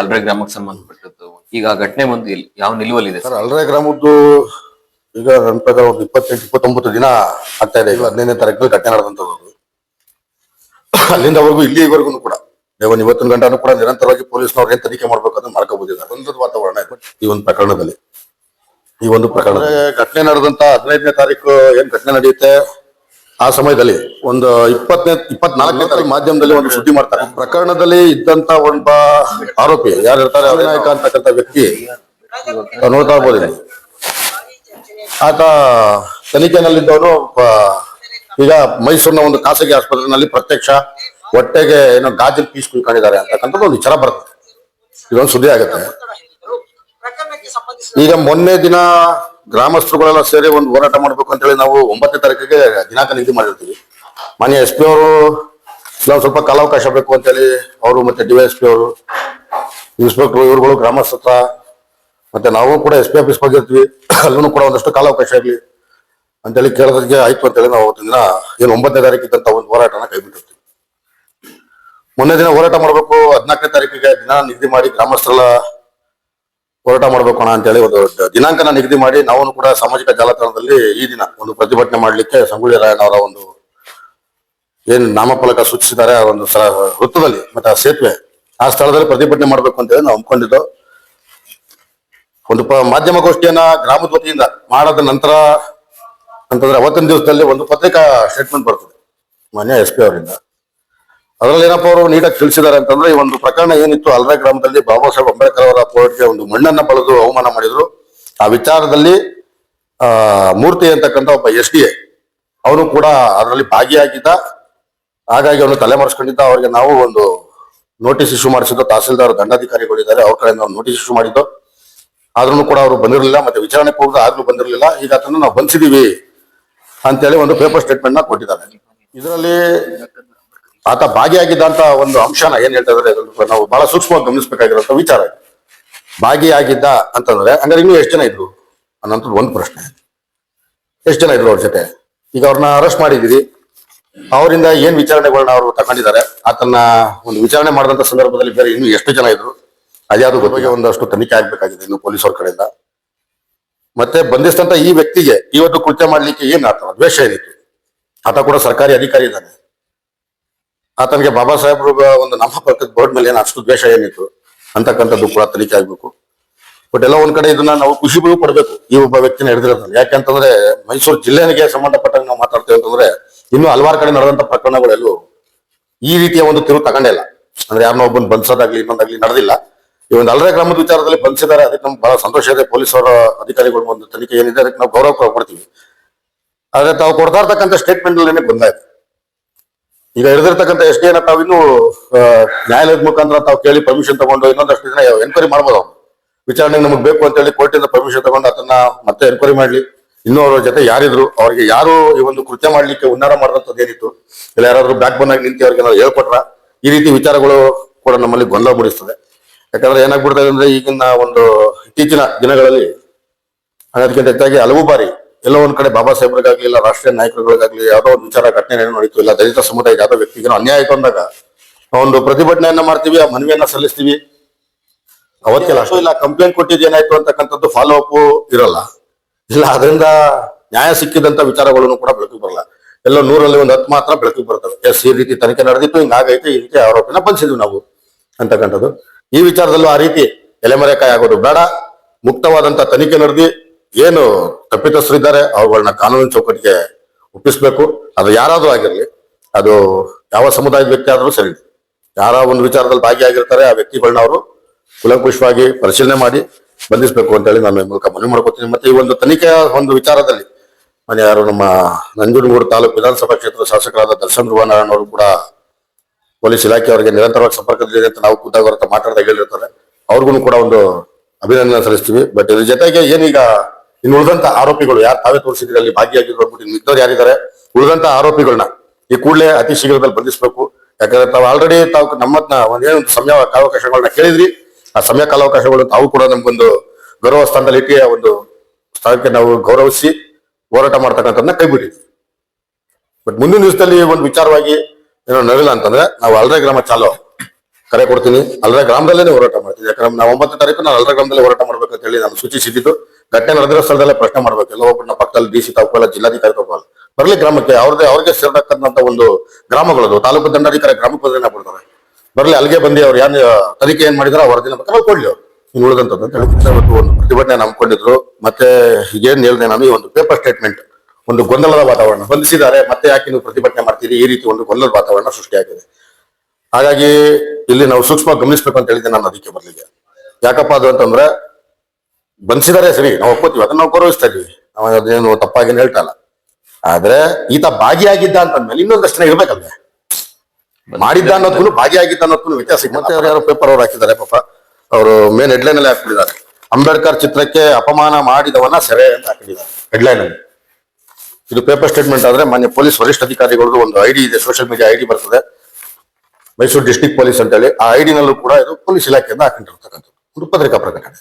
ಅಲ್ರೆ ಗ್ರಾಮಕ್ಕೆ ಸಂಬಂಧಪಟ್ಟದ್ದು. ಈಗ ಆ ಘಟನೆ ಬಂದು ಇಲ್ಲಿ ಯಾವ ನಿಲುವಲ್ಲಿದೆ? ಸರ್ ಅಲ್ರೆ ಗ್ರಾಮದ್ದು ಈಗ ನನ್ನ ಪ್ರಕಾರ ಒಂದು ಇಪ್ಪತ್ತೆಂಟು ಇಪ್ಪತ್ತೊಂಬತ್ತು ದಿನ ಆಗ್ತಾ ಇದೆ. ಈಗ ಹದಿನೈದನೇ ತಾರೀಕು ಘಟನೆ ನಡೆದಂತದ್ದು ಅಲ್ಲಿಂದವರೆಗೂ ಇಲ್ಲಿವರೆಗೂ ಕೂಡ ಇವನ್ ಇವತ್ತಿನ ಗಂಟನೂ ಕೂಡ ನಿರಂತರವಾಗಿ ಪೊಲೀಸ್ನವ್ರು ಏನ್ ತನಿಖೆ ಮಾಡ್ಬೇಕಂತ ಮಾಡ್ಕೋಬೋದಿಲ್ಲ ಒಂದು ವಾತಾವರಣ ಇದೆ. ಈ ಒಂದು ಪ್ರಕರಣದಲ್ಲಿ ಈ ಒಂದು ಪ್ರಕರಣ ಘಟನೆ ನಡೆದಂತ ಹದಿನೈದನೇ ತಾರೀಕು ಏನ್ ಘಟನೆ ನಡೆಯುತ್ತೆ? ಆ ಸಮಯದಲ್ಲಿ ಒಂದು ಇಪ್ಪತ್ತನೇ, ಇಪ್ಪತ್ನಾಲ್ಕನೇ ತಾರೀಕು ಮಾಧ್ಯಮದಲ್ಲಿ ಒಂದು ಸುದ್ದಿ ಮಾಡ್ತಾರೆ. ಪ್ರಕರಣದಲ್ಲಿ ಇದ್ದಂತ ಒಬ್ಬ ಆರೋಪಿ, ಯಾರು ಇರ್ತಾರೆ ಅವಿನಾಯಕ ಅಂತಕ್ಕಂಥ ವ್ಯಕ್ತಿ ನೋಡ್ತಾ ಇರ್ಬೋದು. ಆತ ತನಿಖೆನಲ್ಲಿದ್ದವನು ಈಗ ಮೈಸೂರಿನ ಒಂದು ಖಾಸಗಿ ಆಸ್ಪತ್ರೆಯಲ್ಲಿ ಪ್ರತ್ಯಕ್ಷ ಹೊಟ್ಟೆಗೆ ಏನೋ ಗಾಜಿನ ಪೀಸ್ ಕುಯ್ಕೊಂಡಿದ್ದಾರೆ ಅಂತಕ್ಕಂಥದ್ದು ಒಂದು ವಿಚಾರ ಬರುತ್ತೆ ಇದೊಂದು ಸುದ್ದಿ ಆಗುತ್ತೆ. ಈಗ ಮೊನ್ನೆ ದಿನ ಗ್ರಾಮಸ್ಥರುಗಳೆಲ್ಲ ಸೇರಿ ಒಂದು ಹೋರಾಟ ಮಾಡ್ಬೇಕು ಅಂತ ಹೇಳಿ ನಾವು ಒಂಬತ್ತನೇ ತಾರೀಕಿಗೆ ದಿನಾಂಕ ನಿಗದಿ ಮಾಡಿರ್ತೀವಿ. ಮಾನ್ಯ ಎಸ್ ಪಿ ಅವರು ನಾವು ಸ್ವಲ್ಪ ಕಾಲಾವಕಾಶ ಬೇಕು ಅಂತೇಳಿ ಅವರು ಮತ್ತೆ ಡಿ ಎಸ್ ಪಿ ಅವರು, ಇನ್ಸ್ಪೆಕ್ಟರ್ ಇವರುಗಳು ಗ್ರಾಮಸ್ಥ ಮತ್ತೆ ನಾವು ಕೂಡ ಎಸ್ ಪಿ ಆಫೀಸ್ ಹೋಗಿರ್ತೀವಿ ಅಲ್ಲೂ ಕೂಡ ಒಂದಷ್ಟು ಕಾಲಾವಕಾಶ ಇರಲಿ ಅಂತೇಳಿ ಕೇಳೋದಕ್ಕೆ ಆಯ್ತು ಅಂತೇಳಿ ನಾವು ಅವತ್ತಿನ ದಿನ ಏನು ಒಂಬತ್ತನೇ ತಾರೀಕಿದ್ದಂತ ಒಂದು ಹೋರಾಟನ ಕೈಬಿಟ್ಟಿರ್ತೀವಿ. ಮೊನ್ನೆ ದಿನ ಹೋರಾಟ ಮಾಡಬೇಕು, ಹದಿನಾಲ್ಕನೇ ತಾರೀಕಿಗೆ ದಿನ ನಿಗದಿ ಮಾಡಿ ಗ್ರಾಮಸ್ಥರೆಲ್ಲ ಹೋರಾಟ ಮಾಡ್ಬೇಕು ಅಣ್ಣ ಅಂತೇಳಿ ಒಂದು ದಿನಾಂಕನ ನಿಗದಿ ಮಾಡಿ ನಾವು ಕೂಡ ಸಾಮಾಜಿಕ ಜಾಲತಾಣದಲ್ಲಿ ಈ ದಿನ ಒಂದು ಪ್ರತಿಭಟನೆ ಮಾಡ್ಲಿಕ್ಕೆ ಸಂಗೊಳ್ಳಿ ರಾಯಣ್ಣ ಅವರ ಒಂದು ಏನ್ ನಾಮಫಲಕ ಸೂಚಿಸಿದ್ದಾರೆ, ಆ ಒಂದು ವೃತ್ತದಲ್ಲಿ, ಮತ್ತೆ ಆ ಸೇತುವೆ, ಆ ಸ್ಥಳದಲ್ಲಿ ಪ್ರತಿಭಟನೆ ಮಾಡ್ಬೇಕು ಅಂತ ಹೇಳಿ ನಾವು ಹಮ್ಮಿಕೊಂಡಿದ್ದು ಒಂದು ಮಾಧ್ಯಮ ಗೋಷ್ಠಿಯನ್ನ ಗ್ರಾಮದ ವತಿಯಿಂದ ಮಾಡದ ನಂತರ, ಅಂತಂದ್ರೆ ಅವತ್ತಿನ ದಿವಸದಲ್ಲಿ ಒಂದು ಪತ್ರಿಕಾ ಸ್ಟೇಟ್ಮೆಂಟ್ ಬರ್ತದೆ, ಮಾನ್ಯ ಎಸ್ ಪಿ ಅವರಿಂದ. ಅದರಲ್ಲಿ ಏನಪ್ಪ ಅವರು ನೀಟಾಗಿ ತಿಳಿಸಿದ್ದಾರೆ ಅಂತಂದ್ರೆ ಈ ಒಂದು ಪ್ರಕರಣ ಏನಿತ್ತು, ಅಲ್ರೆ ಗ್ರಾಮದಲ್ಲಿ ಬಾಬಾ ಸಾಹೇಬ್ ಅಂಬೇಡ್ಕರ್ ಅವರ ಪೋರ್ಟ್ಗೆ ಒಂದು ಮಣ್ಣನ್ನ ಬಳದು ಅವಮಾನ ಮಾಡಿದ್ರು. ಆ ವಿಚಾರದಲ್ಲಿ, ಆ, ಮೂರ್ತಿ ಅಂತಕ್ಕಂಥ ಒಬ್ಬ ಎಸ್ ಡಿ ಎ ಅವನು ಕೂಡ ಅದರಲ್ಲಿ ಭಾಗಿಯಾಗಿದ್ದ. ಹಾಗಾಗಿ ಅವನು ತಲೆಮರೆಸ್ಕೊಂಡಿದ್ದ ಅವರಿಗೆ ನಾವು ಒಂದು ನೋಟಿಸ್ ಇಶ್ಯೂ ಮಾಡಿಸಿದ್ದು, ತಹಸೀಲ್ದಾರ್ ದಂಡಾಧಿಕಾರಿಗಳಿದ್ದಾರೆ, ಅವ್ರ ಕಡೆಯಿಂದ ನೋಟಿಸ್ ಇಶ್ಯೂ ಮಾಡಿದ್ದು. ಆದ್ರೂ ಕೂಡ ಅವರು ಬಂದಿರಲಿಲ್ಲ, ಮತ್ತೆ ವಿಚಾರಣೆ ಪೂರ್ವ ಆಗ್ಲೂ ಬಂದಿರಲಿಲ್ಲ. ಈಗ ಅದನ್ನು ನಾವು ಬಂದಿದೀವಿ ಅಂತೇಳಿ ಒಂದು ಪೇಪರ್ ಸ್ಟೇಟ್ಮೆಂಟ್ನ ಕೊಟ್ಟಿದ್ದಾರೆ. ಇದರಲ್ಲಿ ಆತ ಭಾಗಿಯಾಗಿದ್ದಂತ ಒಂದು ಅಂಶನ ಏನ್ ಹೇಳ್ತಾ ಇದ್ರೆ ನಾವು ಬಹಳ ಸೂಕ್ಷ್ಮವಾಗಿ ಗಮನಿಸಬೇಕಾಗಿರೋ ವಿಚಾರ. ಭಾಗಿಯಾಗಿದ್ದ ಅಂತಂದ್ರೆ, ಹಂಗಾರೆ ಇನ್ನೂ ಎಷ್ಟು ಜನ ಇದ್ರು? ಅನ್ನೋಂಥದ್ದು ಒಂದು ಪ್ರಶ್ನೆ. ಎಷ್ಟು ಜನ ಇದ್ರು ಅವ್ರ ಜೊತೆ? ಈಗ ಅವ್ರನ್ನ ಅರೆಸ್ಟ್ ಮಾಡಿದೀವಿ ಅವರಿಂದ ಏನ್ ವಿಚಾರಣೆಗಳನ್ನ ಅವರು ತಗೊಂಡಿದ್ದಾರೆ? ಆತನ್ನ ಒಂದು ವಿಚಾರಣೆ ಮಾಡಿದಂತ ಸಂದರ್ಭದಲ್ಲಿ ಬೇರೆ ಇನ್ನು ಎಷ್ಟು ಜನ ಇದ್ರು? ಅದ್ಯಾವುದು ಗೊತ್ತಿಗೆ ಒಂದಷ್ಟು ತನಿಖೆ ಆಗ್ಬೇಕಾಗಿದೆ ಇನ್ನು ಪೊಲೀಸರ ಕಡೆಯಿಂದ. ಮತ್ತೆ ಬಂಧಿಸಿದಂತ ಈ ವ್ಯಕ್ತಿಗೆ ಇವತ್ತು ಕೃತ್ಯ ಮಾಡ್ಲಿಕ್ಕೆ ಏನ್ ಆತ ದ್ವೇಷ ಏನಿತ್ತು? ಆತ ಕೂಡ ಸರ್ಕಾರಿ ಅಧಿಕಾರಿ ಇದ್ದಾನೆ. ಆತನಿಗೆ ಬಾಬಾ ಸಾಹೇಬ್ರು ಒಂದು ನಾಮಫಲಕದ ಬೋರ್ಡ್ ಮೇಲೆ ಏನು ಅಷ್ಟು ದ್ವೇಷ ಏನಿತ್ತು, ಅಂತಕ್ಕಂಥದ್ದು ಕೂಡ ತನಿಖೆ ಆಗ್ಬೇಕು. ಬಟ್ ಎಲ್ಲ ಒಂದ್ ಕಡೆ ಇದನ್ನ ನಾವು ಖುಷಿ ಬಿಡು ಪಡ್ಬೇಕು ಈ ಒಬ್ಬ ವ್ಯಕ್ತಿನ ಹಿಡಿದಿರೋದ್ರಲ್ಲಿ. ಯಾಕೆಂತಂದ್ರೆ ಮೈಸೂರು ಜಿಲ್ಲೆಗೆ ಸಂಬಂಧಪಟ್ಟಂಗೆ ನಾವು ಮಾತಾಡ್ತೇವೆ ಅಂತಂದ್ರೆ ಇನ್ನು ಹಲವಾರು ಕಡೆ ನಡೆದಂತ ಪ್ರಕರಣಗಳೆಲ್ಲೂ ಈ ರೀತಿಯ ಒಂದು ತಿರು ತಗೊಂಡೇ ಇಲ್ಲ. ಅಂದ್ರೆ ಯಾರನ್ನೋ ಒಬ್ಬನ್ ಬಂಧಿಸೋದಾಗ್ಲಿ ಇನ್ನೊಂದಾಗ್ಲಿ ನಡೆದಿಲ್ಲ. ಈ ಒಂದು ಅಲ್ರೆ ಗ್ರಾಮದ ವಿಚಾರದಲ್ಲಿ ಬಂಧಿಸಿದ್ದಾರೆ, ಅದಕ್ಕೆ ನಮ್ಗೆ ಬಹಳ ಸಂತೋಷ ಇದೆ. ಪೊಲೀಸರ ಅಧಿಕಾರಿಗಳು ಒಂದು ತನಿಖೆ ಏನಿದೆ, ಅದಕ್ಕೆ ನಾವು ಗೌರವ ಕೊಡ್ತೀವಿ. ಆದ್ರೆ ತಾವು ಕೊಡ್ತಾ ಇರ್ತಕ್ಕಂಥ ಸ್ಟೇಟ್ಮೆಂಟ್ ಬಂದಾಯ್ತು. ಈಗ ಹಿಡಿದಿರ್ತಕ್ಕಂಥ ಎಸ್ ಡಿ ತಾವು ಇನ್ನು ನ್ಯಾಯಾಲಯದ ಮುಖಾಂತರ ತಾವು ಕೇಳಿ ಪರ್ಮಿಷನ್ ತಗೊಂಡು ಇನ್ನೊಂದಷ್ಟು ದಿನ ಎನ್ಕ್ವೈರಿ ಮಾಡ್ಬೋದು ವಿಚಾರಣೆ ವಿಚಾರಣೆಗೆ ನಮಗೆ ಬೇಕು ಅಂತ ಹೇಳಿ ಕೋರ್ಟಿಂದ ಪರ್ಮಿಷನ್ ತಗೊಂಡು ಅದನ್ನ ಮತ್ತೆ ಎನ್ಕ್ವೈರಿ ಮಾಡ್ಲಿ. ಇನ್ನೂ ಅವರ ಜೊತೆ ಯಾರಿದ್ರು, ಅವ್ರಿಗೆ ಯಾರು ಈ ಒಂದು ಕೃತ್ಯ ಮಾಡ್ಲಿಕ್ಕೆ ಉನ್ನಾರ ಮಾಡಿದಂಥದ್ದು ಏನಿತ್ತು, ಇಲ್ಲ ಯಾರಾದ್ರೂ ಬ್ಯಾಕ್ ಬೋನ್ ಆಗಿ ನಿಂತಿ ಅವ್ರಿಗೆ ಹೇಳ್ಕೊಟ್ರ, ಈ ರೀತಿ ವಿಚಾರಗಳು ಕೂಡ ನಮ್ಮಲ್ಲಿ ಗೊಂದಲ ಮೂಡಿಸ್ತದೆ. ಯಾಕಂದ್ರೆ ಏನಾಗ್ಬಿಡ್ತದೆ ಅಂದ್ರೆ ಈಗಿನ ಒಂದು ಇತ್ತೀಚಿನ ದಿನಗಳಲ್ಲಿ, ಅದಕ್ಕಿಂತ ಹೆಚ್ಚಾಗಿ ಹಲವು ಬಾರಿ ಎಲ್ಲೋ ಒಂದ್ ಕಡೆ ಬಾಬಾ ಸಾಹೇಬ್ರಿಗಾಗ್ಲಿ ಇಲ್ಲ ರಾಷ್ಟ್ರೀಯ ನಾಯಕರುಗಳಿಗಾಗ್ಲಿ ಯಾವ್ದೋ ಒಂದು ವಿಚಾರ ಘಟನೆ ನಡೀತು. ಇಲ್ಲ ದಲಿತ ಸಮುದಾಯಕ್ಕೆ ಯಾವ್ದೋ ವ್ಯಕ್ತಿಗೆ ಅನ್ಯಾಯ ಆಯ್ತು ಅಂದಾಗ ಒಂದು ಪ್ರತಿಭಟನೆಯನ್ನ ಮಾಡ್ತೀವಿ, ಆ ಮನವಿಯನ್ನ ಸಲ್ಲಿಸ್ತೀವಿ. ಅವತ್ತೆಲ್ಲ ಅಷ್ಟು ಇಲ್ಲ ಕಂಪ್ಲೇಂಟ್ ಕೊಟ್ಟಿದ್ದು ಏನಾಯ್ತು ಅಂತಕ್ಕಂಥದ್ದು ಫಾಲೋ ಅಪ್ ಇರಲ್ಲ. ಇಲ್ಲ, ಅದರಿಂದ ನ್ಯಾಯ ಸಿಕ್ಕಿದಂತ ವಿಚಾರಗಳನ್ನು ಕೂಡ ಬೆಳಕಿಗೆ ಬರಲ್ಲ. ಎಲ್ಲ ನೂರಲ್ಲಿ ಒಂದು ಹತ್ತು ಮಾತ್ರ ಬೆಳಕಿಗೆ ಬರ್ತವೆ. ಎಸ್, ಈ ರೀತಿ ತನಿಖೆ ನಡೆದಿತ್ತು ಹಿಂಗಾಗೈತೆ ಈ ರೀತಿ ಆರೋಪಿನ ಬಂಧಿಸಿದ್ವಿ ನಾವು ಅಂತಕ್ಕಂಥದ್ದು. ಈ ವಿಚಾರದಲ್ಲೂ ಆ ರೀತಿ ಎಲೆಮರೆಕಾಯಿ ಆಗೋದು ಬೇಡ. ಮುಕ್ತವಾದಂತ ತನಿಖೆ ನಡೆದಿ ಏನು ತಪ್ಪಿತಸ್ಥರಿದ್ದಾರೆ ಅವುಗಳನ್ನ ಕಾನೂನಿನ ಚೌಕಟ್ಟಿಗೆ ಒಪ್ಪಿಸಬೇಕು. ಅದು ಯಾರಾದರೂ ಆಗಿರಲಿ, ಅದು ಯಾವ ಸಮುದಾಯದ ವ್ಯಕ್ತಿ ಆದರೂ ಸರಿ. ಯಾರ ಒಂದು ವಿಚಾರದಲ್ಲಿ ಭಾಗಿಯಾಗಿರ್ತಾರೆ, ಆ ವ್ಯಕ್ತಿಗಳನ್ನ ಅವರು ಕುಲಂಕುಷವಾಗಿ ಪರಿಶೀಲನೆ ಮಾಡಿ ಬಂಧಿಸಬೇಕು ಅಂತ ಹೇಳಿ ನಾನು ಮೂಲಕ ಮನವಿ ಮಾಡ್ಕೋತೀನಿ. ಮತ್ತೆ ಈ ಒಂದು ತನಿಖೆಯ ಒಂದು ವಿಚಾರದಲ್ಲಿ ಮನೆ ಯಾರು ನಮ್ಮ ನಂಜನಗೂಡು ತಾಲೂಕು ವಿಧಾನಸಭಾ ಕ್ಷೇತ್ರದ ಶಾಸಕರಾದ ದರ್ಶನ್ ಧ್ರುವನಾರಾಯಣ ಅವರು ಕೂಡ ಪೊಲೀಸ್ ಇಲಾಖೆ ಅವರಿಗೆ ನಿರಂತರವಾಗಿ ಸಂಪರ್ಕದಲ್ಲಿದೆ ಅಂತ ನಾವು ಖುದ್ದಾಗಿ ಅವ್ರ ಹತ್ರ ಮಾತಾಡ್ದಾಗ ಹೇಳಿರ್ತಾರೆ. ಅವ್ರಿಗೂ ಕೂಡ ಒಂದು ಅಭಿನಂದನೆ ಸಲ್ಲಿಸ್ತೀವಿ. ಬಟ್ ಇದ್ರ ಜೊತೆಗೆ ಏನೀಗ ಇನ್ನು ಉಳಿದಂತ ಆರೋಪಿಗಳು ಯಾರು? ತಾವೇ ತೋರಿಸಿದ್ರೆ ಅಲ್ಲಿ ಭಾಗಿಯಾಗಿದ್ರು ಇನ್ನು ಮಿಕ್ಕದವ್ರು ಯಾರಿದ್ದಾರೆ? ಉಳಿದಂತ ಆರೋಪಿಗಳನ್ನ ಈ ಕೂಡಲೇ ಅತಿ ಶೀಘ್ರದಲ್ಲಿ ಬಂಧಿಸಬೇಕು. ಯಾಕಂದ್ರೆ ತಾವು ಆಲ್ರೆಡಿ ತಾವು ನಮ್ಮನ್ನ ಒಂದೇನು ಒಂದು ಸಮಯ ಕಾಲಾವಕಾಶಗಳನ್ನ ಕೇಳಿದ್ರಿ. ಆ ಸಮಯ ಕಾಲಾವಕಾಶಗಳು ತಾವು ಕೂಡ ನಮ್ಗೊಂದು ಗೌರವ ಸ್ಥಾನದಲ್ಲಿ ಇಟ್ಟು ಆ ಒಂದು ಸ್ಥಳಕ್ಕೆ ನಾವು ಗೌರವಿಸಿ ಹೋರಾಟ ಮಾಡ್ತಕ್ಕಂಥದ್ದನ್ನ ಕೈಬಿಡಿ ಬಿಟ್ಟಿದ್ವಿ ಬಟ್ ಮುಂದಿನ ದಿವಸದಲ್ಲಿ ಒಂದು ವಿಚಾರವಾಗಿ ಏನೋ ನಡೆಯಲ್ಲ ಅಂತಂದ್ರೆ ನಾವು ಅಲ್ರೆ ಗ್ರಾಮ ಚಾಲೋ ಕರೆ ಕೊಡ್ತೀನಿ. ಅಲ್ರೆ ಗ್ರಾಮದಲ್ಲೇ ಹೋರಾಟ ಮಾಡ್ತೀವಿ. ಯಾಕಂದ್ರೆ ನಾವು ಒಂಬತ್ತು ತಾರೀಕು ನಾವು ಅಲ್ರೆ ಗ್ರಾಮದಲ್ಲಿ ಹೋರಾಟ ಮಾಡ್ಬೇಕಂತ ಹೇಳಿ ನಾನು ಸೂಚಿಸಿದ್ದು. ಘಟನೆ ನಡೆದಿರೋ ಸ್ಥಳದಲ್ಲೇ ಪ್ರಶ್ನೆ ಮಾಡ್ಬೇಕು. ಎಲ್ಲ ಒಬ್ಬನ ಪಕ್ಕದಲ್ಲಿ ಡಿ ಸಿ ತಗೋಲ್ಲ ಜಿಲ್ಲಾಧಿಕಾರಿ ತಗೋಲ್ಲ ಬರಲಿ ಗ್ರಾಮಕ್ಕೆ, ಅವ್ರದೇ ಅವ್ರಿಗೆ ಸೇರ್ತಕ್ಕಂಥ ಒಂದು ಗ್ರಾಮಗಳದು. ತಾಲೂಕು ದಂಡಾಧಿಕಾರಿ ಗ್ರಾಮಕ್ಕೆ ಬಂದ್ರೆ ಕೊಡ್ತಾರೆ ಬರಲಿ, ಅಲ್ಲಿಗೆ ಬಂದು ಅವ್ರು ಯಾರು ತನಿಖೆ ಏನ್ ಮಾಡಿದಾರೆ ವರದಿನ ಬೇಕಾದ್ರೆ ಕೊಡ್ಲಿ ಅವ್ರು. ಇನ್ನು ಒಂದು ಪ್ರತಿಭಟನೆ ನಂಬ್ಕೊಂಡಿದ್ರು. ಮತ್ತೆ ಏನ್ ಹೇಳಿದೆ ನಾನು, ಈ ಒಂದು ಪೇಪರ್ ಸ್ಟೇಟ್ಮೆಂಟ್ ಒಂದು ಗೊಂದಲದ ವಾತಾವರಣ. ಬಂಧಿಸಿದ್ದಾರೆ, ಮತ್ತೆ ಯಾಕೆ ನೀವು ಪ್ರತಿಭಟನೆ ಮಾಡ್ತೀರಿ? ಈ ರೀತಿ ಒಂದು ಗೊಂದಲದ ವಾತಾವರಣ ಸೃಷ್ಟಿಯಾಗಿದೆ ಹಾಗಾಗಿ ಇಲ್ಲಿ ನಾವು ಸೂಕ್ಷ್ಮ ಗಮನಿಸ್ಬೇಕು ಅಂತ ಹೇಳಿದ್ದೆ ನಾನು ಅದಕ್ಕೆ ಬರ್ಲಿಕ್ಕೆ. ಯಾಕಪ್ಪ ಅದು ಅಂತಂದ್ರೆ ಬಂಧಿಸಿದ್ದಾರೆ ಸರಿ, ನಾವು ಒಪ್ಕೋತೀವಿ, ಅದನ್ನ ನಾವು ಗೌರವಿಸ್ತಾ ಇದೀವಿ ನಾವು ಅದೇನು ತಪ್ಪಾಗಿ ಹೇಳ್ತಾ ಇಲ್ಲ. ಆದ್ರೆ ಈತ ಭಾಗಿಯಾಗಿದ್ದ ಅಂತಂದ್ಮೇಲೆ ಇನ್ನೊಂದು ರಚನೆ ಇರ್ಬೇಕಲ್ವೇ? ಮಾಡಿದ್ದ ಅನ್ನೋದಕ್ಕೂ ಭಾಗಿಯಾಗಿದ್ದ ಅನ್ನೋದಕ್ಕೂ ವ್ಯತ್ಯಾಸ. ಮತ್ತೆ ಅವ್ರು ಯಾರೋ ಪೇಪರ್ ಅವ್ರು ಹಾಕಿದ್ದಾರೆ, ಪಾಪ. ಅವರು ಮೇನ್ ಹೆಡ್ಲೈನ್ ಅಲ್ಲಿ ಹಾಕ್ಬಿಟ್ಟಿದ್ದಾರೆ. ಅಂಬೇಡ್ಕರ್ ಚಿತ್ರಕ್ಕೆ ಅಪಮಾನ ಮಾಡಿದವನ ಸೆರೆ ಅಂತ ಹಾಕಿದ್ದಾರೆ ಹೆಡ್ಲೈನ್ ಅಲ್ಲಿ. ಇದು ಪೇಪರ್ ಸ್ಟೇಟ್ಮೆಂಟ್ ಆದ್ರೆ ಮಾನ್ಯ ಪೊಲೀಸ್ ವರಿಷ್ಠ ಅಧಿಕಾರಿಗಳದ್ದು ಒಂದು ಐಡಿ ಇದೆ ಸೋಷಿಯಲ್ ಮೀಡಿಯಾ ಐಡಿ ಬರ್ತದೆ. ಮೈಸೂರು ಡಿಸ್ಟಿಕ್ ಪೊಲೀಸ್ ಅಂತೇಳಿ, ಆ ಐಡಿನಲ್ಲೂ ಕೂಡ ಇದು ಪೊಲೀಸ್ ಇಲಾಖೆಯಿಂದ ಹಾಕೊಂಡಿರ್ತಕ್ಕಂಥದ್ದು. ಒಂದು ಪತ್ರಿಕಾ ಪ್ರಕಟಣೆ.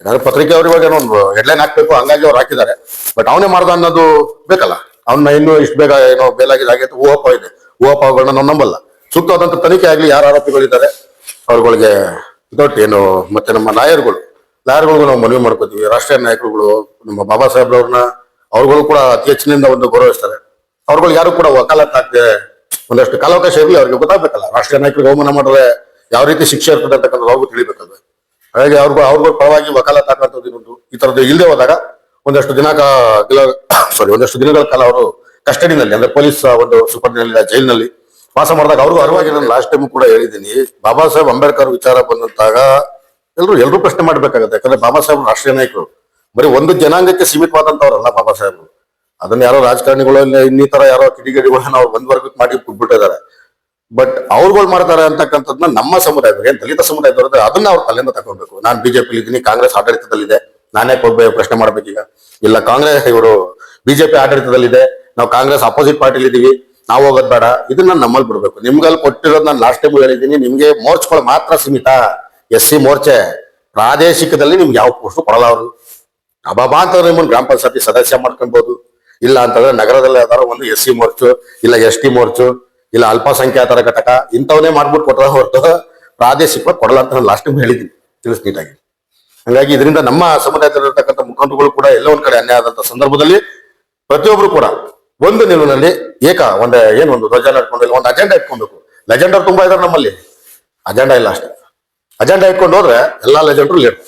ಯಾಕಂದ್ರೆ ಪತ್ರಿಕೆ ಅವ್ರ ಇವಾಗ ಏನೋ ಹೆಡ್ಲೈನ್ ಹಾಕ್ಬೇಕು, ಹಂಗಾಗಿ ಅವ್ರು ಹಾಕಿದ್ದಾರೆ. ಬಟ್ ಅವನೇ ಮಾಡ್ದ ಅನ್ನೋದು ಬೇಕಲ್ಲ? ಅವನ್ನ ಇನ್ನೂ ಇಷ್ಟು ಬೇಗ ಏನೋ ಬೇಲಾಗಿದೆ ಆಗೈತೆ ಊಹಪ ಇದೆ. ಊಹಪಗಳನ್ನ ನಾವು ನಂಬಲ್ಲ. ಸೂಕ್ತವಾದಂತ ತನಿಖೆ ಆಗ್ಲಿ, ಯಾರು ಆರೋಪಿಗಳಿದ್ದಾರೆ ಅವ್ರಗಳಿಗೆ ದೊಡ್ಡ ಏನು, ಮತ್ತೆ ನಮ್ಮ ಲಾಯರ್ಗಳು. ಲಾಯರ್ಗಳಿಗೂ ನಾವು ಮನವಿ ಮಾಡ್ಕೋತೀವಿ. ರಾಷ್ಟ್ರೀಯ ನಾಯಕರುಗಳು, ನಮ್ಮ ಬಾಬಾ ಸಾಹೇಬ್ರವ್ರನ್ನ, ಅವ್ರುಗಳು ಕೂಡ ಅತಿ ಹೆಚ್ಚಿನಿಂದ ಒಂದು ಗೌರವಿಸ್ತಾರೆ. ಅವ್ರುಗಳು ಯಾರು ಕೂಡ ವಕಾಲತ್ ಒಂದಷ್ಟು ಕಾಲಾವಕಾಶ ಇರಲಿ, ಅವ್ರಿಗೆ ಗೊತ್ತಾಗ್ಬೇಕಲ್ಲ. ರಾಷ್ಟ್ರೀಯ ನಾಯಕರಿಗೆ ಅವಮಾನ ಮಾಡಿದ್ರೆ ಯಾವ ರೀತಿ ಶಿಕ್ಷೆ ಇರ್ತದೆ ಅಂತಕ್ಕಂಥದ್ದು ಅವ್ರಿಗೂ ತಿಳಿಬೇಕಲ್ವೇ. ಹಾಗಾಗಿ ಅವ್ರಿಗೂ ಅವ್ರಿಗೂ ಪರವಾಗಿ ವಕಾಲತ್ ಹಾಕುವಂಥದ್ದು ಈ ತರದ್ದು ಇಲ್ಲದೆ ಹೋದಾಗ ಒಂದಷ್ಟು ದಿನ ಸಾರಿ ಒಂದಷ್ಟು ದಿನಗಳ ಕಾಲ ಅವರು ಕಸ್ಟಡಿನಲ್ಲಿ, ಅಂದ್ರೆ ಪೊಲೀಸ್ ಒಂದು ಸೂಪರ್ ಜೈಲಿನಲ್ಲಿ ವಾಸ ಮಾಡಿದಾಗ ಅವ್ರಿಗೂ ಅರಿವಾಗಿ ನಾನು ಲಾಸ್ಟ್ ಟೈಮ್ ಕೂಡ ಹೇಳಿದ್ದೀನಿ. ಬಾಬಾ ಸಾಹೇಬ್ ಅಂಬೇಡ್ಕರ್ ವಿಚಾರ ಬಂದಂತಾಗ ಎಲ್ಲರೂ ಎಲ್ಲರೂ ಪ್ರಶ್ನೆ ಮಾಡ್ಬೇಕಾಗತ್ತೆ. ಯಾಕಂದ್ರೆ ಬಾಬಾ ಸಾಹೇಬ್ ರಾಷ್ಟ್ರೀಯ ನಾಯಕರು. ಬರೀ ಒಂದು ಜನಾಂಗಕ್ಕೆ ಸೀಮಿತವಾದಂತವ್ರಲ್ಲ ಬಾಬಾ ಸಾಹೇಬ್ರು ಅದನ್ನ ಯಾರೋ ರಾಜಕಾರಣಿಗಳು ಇನ್ನಿತರ ಯಾರೋ ಕಿಡಿಗೇಡಿಗಳನ್ನ ಅವ್ರು ಒಂದ್ ವರ್ಗಕ್ಕೆ ಮಾಡಿ ಬಿಟ್ಬಿಟ್ಟಿದ್ದಾರೆ ಬಟ್ ಅವ್ರುಗಳು ಮಾಡ್ತಾರೆ ಅಂತಕ್ಕಂಥದ್ನ ನಮ್ಮ ಸಮುದಾಯದವ್ರಿಗೆ ದಲಿತ ಸಮುದಾಯದವ್ರದ್ದು ಅದನ್ನ ಅವ್ರ ತಲೆಯಿಂದ ತಗೊಳ್ಬೇಕು ನಾನ್ ಬಿಜೆಪಿ ಇದ್ದೀನಿ, ಕಾಂಗ್ರೆಸ್ ಆಡಳಿತದಲ್ಲಿದೆ, ನಾನೇ ಕೊಡ್ಬೇಕು ಪ್ರಶ್ನೆ ಮಾಡ್ಬೇಕೀಗ. ಇಲ್ಲ, ಕಾಂಗ್ರೆಸ್ ಇವರು ಬಿಜೆಪಿ ಆಡಳಿತದಲ್ಲಿದೆ, ನಾವು ಕಾಂಗ್ರೆಸ್ ಅಪೋಸಿಟ್ ಪಾರ್ಟಿಲಿ ಇದೀವಿ, ನಾವು ಹೋಗೋದ್ ಬೇಡ. ಇದನ್ನ ನಮ್ಮಲ್ಲಿ ಬಿಡ್ಬೇಕು. ನಿಮ್ಗಲ್ಲಿ ಕೊಟ್ಟಿರೋದು ನಾನು ಲಾಸ್ಟ್ ಟೈಮ್ ಹೇಳಿದ್ದೀನಿ, ನಿಮ್ಗೆ ಮೋರ್ಚ್ಗಳು ಮಾತ್ರ ಸೀಮಿತ. ಎಸ್ ಸಿ ಮೋರ್ಚೆ, ಪ್ರಾದೇಶಿಕದಲ್ಲಿ ನಿಮ್ಗೆ ಯಾವ ಪೋಸ್ಟ್ ಕೊಡಲ್ಲ ಅವರು. ಅಬಾಬಾ ಅಂತ ನಿಮ್ಮನ್ನು ಗ್ರಾಮ ಪಂಚಾಯತಿ ಸದಸ್ಯ ಮಾಡ್ಕೊಬಹುದು ಇಲ್ಲ ಅಂತಂದ್ರೆ ನಗರದಲ್ಲಿ ಯಾವ್ದಾರು ಒಂದು ಎಸ್ ಸಿ ಮೋರ್ಚು, ಇಲ್ಲ ಎಸ್ ಟಿ ಮೋರ್ಚು ಇಲ್ಲ ಅಲ್ಪಸಂಖ್ಯಾತರ ಘಟಕ ಇಂಥವನ್ನೇ ಮಾಡ್ಬಿಟ್ಟು ಕೊಟ್ಟರೆ ಹೊರತು ಪ್ರಾದೇಶಿಕ ಕೊಡಲ್ಲ ಅಂತ ನಾನು ಲಾಸ್ಟ್ ಟೈಮ್ ಹೇಳಿದ್ದೀನಿ. ತಿಳಿಸ್ ನೀಟಾಗಿ. ಹಂಗಾಗಿ ಇದರಿಂದ ನಮ್ಮ ಸಮುದಾಯದಲ್ಲಿರ್ತಕ್ಕಂಥ ಮುಖಂಡರುಗಳು ಕೂಡ ಎಲ್ಲ ಒಂದ್ ಕಡೆ ಅನ್ಯಾಯ ಆದಂತ ಸಂದರ್ಭದಲ್ಲಿ ಪ್ರತಿಯೊಬ್ರು ಕೂಡ ಒಂದು ನಿಲುವಿನಲ್ಲಿ ಏಕ ಒಂದೇ ಏನು ಒಂದು ಧ್ವಜ ಒಂದು ಅಜೆಂಡಾ ಇಟ್ಕೊಬೇಕು. ಲೆಜೆಂಡರ್ ತುಂಬಾ ಇದಾರೆ ನಮ್ಮಲ್ಲಿ. ಅಜೆಂಡಾ ಇಲ್ಲ ಅಷ್ಟೇ. ಅಜೆಂಡಾ ಇಟ್ಕೊಂಡು ಹೋದ್ರೆ ಎಲ್ಲಾ ಲೆಜೆಂಡ್ರು ಲೀಡ್